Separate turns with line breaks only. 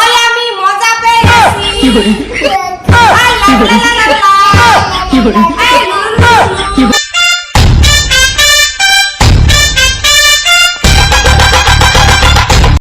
ওই আমি মজা পেয়েছি। কি লা কি লা লা লা।